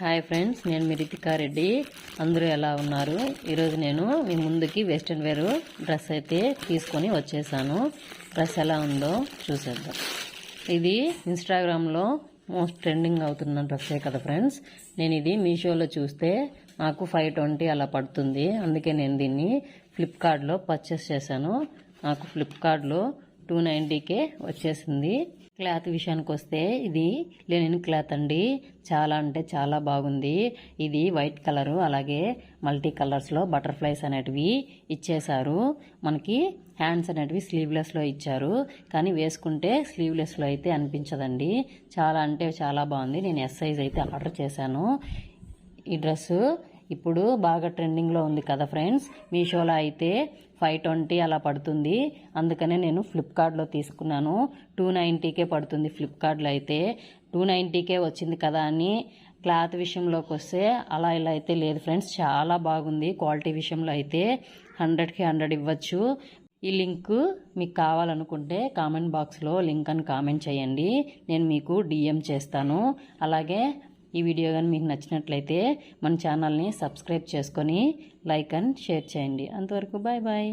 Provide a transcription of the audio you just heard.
Hi friends నేను మీ రెడ్డి. అందరూ ఎలా ఉన్నారు? ఈరోజు నేను మీ ముందుకి వెస్ట్రన్ వేర్ డ్రెస్ అయితే తీసుకొని వచ్చేసాను. డ్రెస్ ఎలా ఉందో చూసేద్దాం. ఇది ఇన్స్టాగ్రామ్లో మోస్ట్ ట్రెండింగ్ అవుతున్న డ్రెస్సే కదా ఫ్రెండ్స్. నేను ఇది మీషోలో చూస్తే నాకు ఫైవ్ ట్వంటీ అలా పడుతుంది. అందుకే నేను దీన్ని ఫ్లిప్కార్ట్లో పర్చేస్ చేశాను. నాకు ఫ్లిప్కార్ట్లో టూ నైంటీకే వచ్చేసింది. క్లాత్ విషయానికి వస్తే ఇది లెనిన్ క్లాత్ అండి. చాలా అంటే చాలా బాగుంది. ఇది వైట్ కలరు అలాగే మల్టీ కలర్స్లో బటర్ఫ్లైస్ అనేటివి ఇచ్చేశారు. మనకి హ్యాండ్స్ అనేటివి స్లీవ్లెస్లో ఇచ్చారు. కానీ వేసుకుంటే స్లీవ్లెస్లో అయితే అనిపించదండి. చాలా అంటే చాలా బాగుంది. నేను ఎస్ సైజ్ అయితే ఆర్డర్ చేశాను. ఈ డ్రెస్సు ఇప్పుడు బాగా ట్రెండింగ్లో ఉంది కదా ఫ్రెండ్స్. మీషోలో అయితే ఫైవ్ ట్వంటీ అలా పడుతుంది. అందుకనే నేను ఫ్లిప్కార్ట్లో తీసుకున్నాను. టూ నైంటీకే పడుతుంది ఫ్లిప్కార్ట్లో అయితే. టూ నైంటీకే వచ్చింది కదా అని క్లాత్ విషయంలోకి వస్తే అలా ఇలా అయితే లేదు ఫ్రెండ్స్. చాలా బాగుంది క్వాలిటీ విషయంలో అయితే. హండ్రెడ్కి హండ్రెడ్ ఇవ్వచ్చు. ఈ లింక్ మీకు కావాలనుకుంటే కామెంట్ బాక్స్లో లింక్ అని కామెంట్ చేయండి. నేను మీకు డిఎం చేస్తాను. అలాగే ఈ వీడియో కానీ మీకు నచ్చినట్లయితే మన ఛానల్ని సబ్స్క్రైబ్ చేసుకొని లైక్ అండ్ షేర్ చేయండి. అంతవరకు బాయ్ బాయ్.